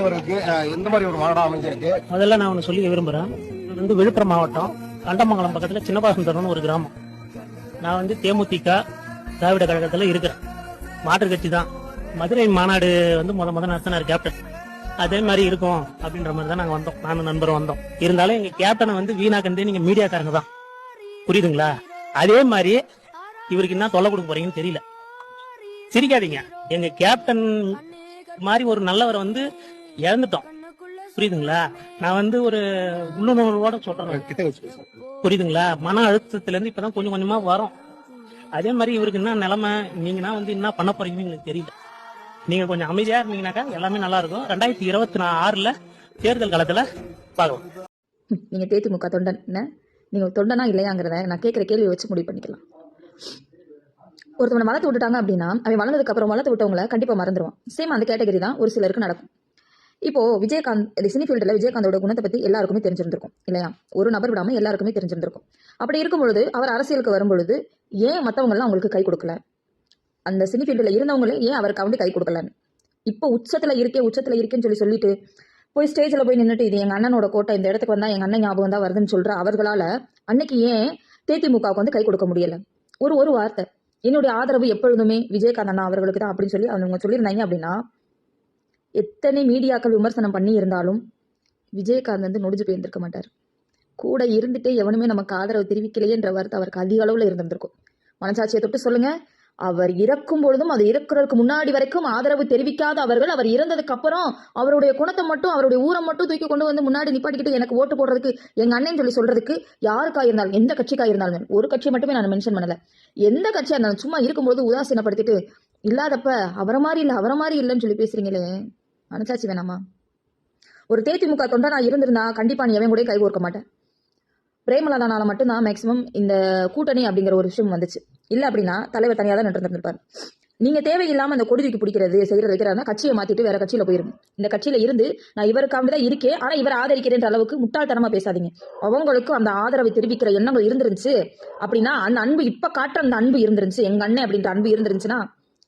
அவர்களுக்கு எந்த மாதிரி ஒரு மாநாடா அமைஞ்சிருக்கு? முதல்ல நான் ஒன்று சொல்லி விரும்புகிறேன் இது வந்து விழுப்புரம் மாவட்டம். கண்டமங்கலம் பக்கத்தில் சின்னபாசந்தரம்னு ஒரு கிராமம். நான் வந்து தேமுதிக திராவிட கழகத்தில் இருக்கிறேன். மாற்றுக் கட்சி தான். மதுரை மாநாடு வந்து முத முத நடத்தினார் கேப்டன் அதே மாதிரி இருக்கும் அப்படின்ற மாதிரி தான் நாங்கள் வந்தோம். நானும் நண்பரும் வந்தோம். இருந்தாலும் எங்கள் கேப்டனை வந்து வீணாக்கந்தே நீங்கள் மீடியாக்காரங்க தான். புரியுதுங்களா? அதே மாதிரி இவருக்கு என்ன தொல்லை கொடுக்க போறீங்கன்னு தெரியல. சிரிக்காதீங்க. எங்க கேப்டன் மாதிரி ஒரு நல்லவரை வந்து இழந்துட்டோம் புரியுதுங்களா? நான் வந்து ஒரு உள்ளுணர்வோட சொல்றேன். புரியுதுங்களா? மன அழுத்தத்துல இருந்து இப்பதான் கொஞ்சம் கொஞ்சமா வரும். அதே மாதிரி இவருக்கு என்ன நிலைமை? நீங்கன்னா வந்து என்ன பண்ண போறீங்கன்னு எங்களுக்கு தெரியல. நீங்க கொஞ்சம் அமைதியா இருந்தீங்கன்னாக்கா எல்லாமே நல்லா இருக்கும். ரெண்டாயிரத்தி இருபத்தி ஆறுல தேர்தல் காலத்துல பார்க்கலாம். நீங்க தேதிமுக தொண்டன் என்ன? நீங்க தொண்டனா இல்லையாங்கிறத நான் கேட்குற கேள்வி வச்சு முடிவு பண்ணிக்கலாம். ஒருத்தவனை வளர்த்து விட்டுட்டாங்க அப்படின்னா அவன் வளர்ந்ததுக்கு அப்புறம் வளர்த்து விட்டவங்கள கண்டிப்பா மறந்துடுவான் சேம் அந்த கேட்டகரி தான் ஒரு சிலருக்கு நடக்கும். இப்போ விஜயகாந்த் இது சினி ஃபீல்டில் விஜயகாந்தோட குணத்தை பற்றி எல்லாருக்குமே தெரிஞ்சிருந்திருக்கும் இல்லையா? ஒரு நபர் விடாமல் எல்லாருக்குமே தெரிஞ்சிருந்திருக்கும். அப்படி இருக்கும் பொழுது அவர் அரசியலுக்கு வரும்பொழுது ஏன் மற்றவங்களாம் அவங்களுக்கு கை கொடுக்கல? அந்த சினி ஃபீல்டில் இருந்தவங்களே ஏன் அவருக்கு வந்து கை கொடுக்கலன்னு? இப்போ உச்சத்தில் இருக்கே உச்சத்தில் இருக்கேன்னு சொல்லி சொல்லிட்டு போய் ஸ்டேஜில் போய் நின்றுட்டு இது எங்கள் அண்ணனோட கோட்டை இந்த இடத்துக்கு வந்தால் எங்கள் அண்ணன் ஞாபகம் தான் வருதுன்னு சொல்கிற அவர்களால் அன்னைக்கு ஏன் தேதிமுகவுக்கு வந்து கை கொடுக்க முடியலை? ஒரு ஒரு வார்த்தை. என்னுடைய ஆதரவு எப்பொழுதுமே விஜயகாந்த் அண்ணா அவர்களுக்கு தான் அப்படின்னு சொல்லி அவங்க சொல்லியிருந்தாங்க அப்படின்னா எத்தனை மீடியாக்கள் விமர்சனம் பண்ணி இருந்தாலும் விஜயகாந்த் வந்து நொடிஞ்சு போயிருந்திருக்க மாட்டார். கூட இருந்துட்டே எவனுமே நமக்கு ஆதரவு தெரிவிக்கலையேன்ற வார்த்தை அவருக்கு அதிக அளவில் இருந்திருக்கும் மனசாட்சியை தொட்டு சொல்லுங்க. அவர் இறக்கும் பொழுதும் அது இறக்குறதுக்கு முன்னாடி வரைக்கும் ஆதரவு தெரிவிக்காத அவர்கள் அவர் இறந்ததுக்கு அப்புறம் அவருடைய குணத்தை மட்டும் அவருடைய ஊரை மட்டும் தூக்கி கொண்டு வந்து முன்னாடி நிப்பாட்டிக்கிட்டு எனக்கு ஓட்டு போடுறதுக்கு எங்க அண்ணன் சொல்லி சொல்றதுக்கு யாருக்கா இருந்தாலும் எந்த கட்சிக்கா இருந்தாலும் ஒரு கட்சியை மட்டுமே நான் மென்ஷன் பண்ணல. எந்த கட்சியா இருந்தாலும் சும்மா இருக்கும்போது உதாசீனப்படுத்திட்டு இல்லாதப்ப அவரை மாதிரி இல்லை அவரை மாதிரி இல்லைன்னு சொல்லி பேசுறீங்களே. மனசாட்சி வேணாமா? ஒரு தேதிமுக தொண்டை நான் இருந்திருந்தா கண்டிப்பாக நீ எவன் கூட கை கோர்க்க மாட்டேன். பிரேமலதானால மட்டும்தான் மேக்சிமம் இந்த கூட்டணி அப்படிங்கிற ஒரு விஷயம் வந்துச்சு. இல்லை அப்படின்னா தலைவர் தனியாக தான் நின்றுருப்பார் நீங்கள் தேவையில்லாமல் அந்த கொடி தூக்கி பிடிக்கிறது செய்கிறது வைக்கிறதா கட்சியை மாற்றிட்டு வேற கட்சியில் போயிருங்க. இந்த கட்சியில இருந்து நான் இவருக்காக தான் இருக்கேன். ஆனால் இவர் ஆதரிக்கிறேன்ற அளவுக்கு முட்டாள்தனமாக பேசாதீங்க. அவங்களுக்கும் அந்த ஆதரவை தெரிவிக்கிற எண்ணங்கள் இருந்துருந்துச்சு அப்படின்னா அந்த அன்பு இப்போ காட்டுற அந்த அன்பு இருந்துருந்துச்சு. எங்கள் அண்ணன் அப்படின்ற அன்பு இருந்துருந்துச்சுன்னா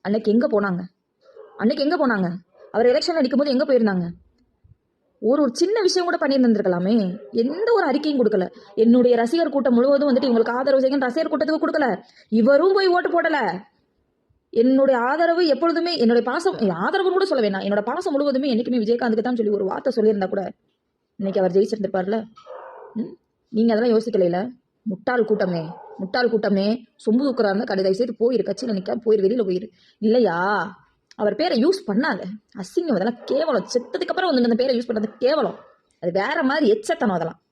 அன்னைக்கு எங்கே போனாங்க? அன்னைக்கு எங்கே போனாங்க? அவர் எலெக்ஷன் அடிக்கும்போது எங்கே போயிருந்தாங்க? ஒரு ஒரு சின்ன விஷயம் கூட பண்ணியிருந்திருக்கலாமே. எந்த ஒரு அறிக்கையும் கொடுக்கல. என்னுடைய ரசிகர் கூட்டம் முழுவதும் வந்துட்டு இவங்களுக்கு ஆதரவு செய்யுங்க ரசிகர் கூட்டத்துக்கு கொடுக்கல. இவரும் போய் ஓட்டு போடல. என்னுடைய ஆதரவு எப்பொழுதுமே என்னுடைய பாசம் ஆதரவுன்னு கூட சொல்ல வேணாம் என்னோட பாசம் முழுவதுமே என்னைக்குமே விஜயகாந்துக்கு தான் சொல்லி ஒரு வார்த்தை சொல்லியிருந்தா கூட இன்னைக்கு அவர் ஜெயிச்சிருந்திருப்பார்ல? ம்? நீங்க அதெல்லாம் யோசிக்கலையில முட்டாள் கூட்டமே முட்டாள் கூட்டமே. சொம்பு தூக்குறா இருந்தா கடை தயவு செய்து போயிரு. கட்சியில் நிற்க போயிரு வெளியில போயிரு. இல்லையா? அவர் பேரை யூஸ் பண்ணாத. அசிங்கம் அதெல்லாம் கேவலம். செத்ததுக்கு அப்புறம் வந்து அந்த பேரை யூஸ் பண்ணது கேவலம். அது வேற மாதிரி எச்சத்தனம் அதெல்லாம்.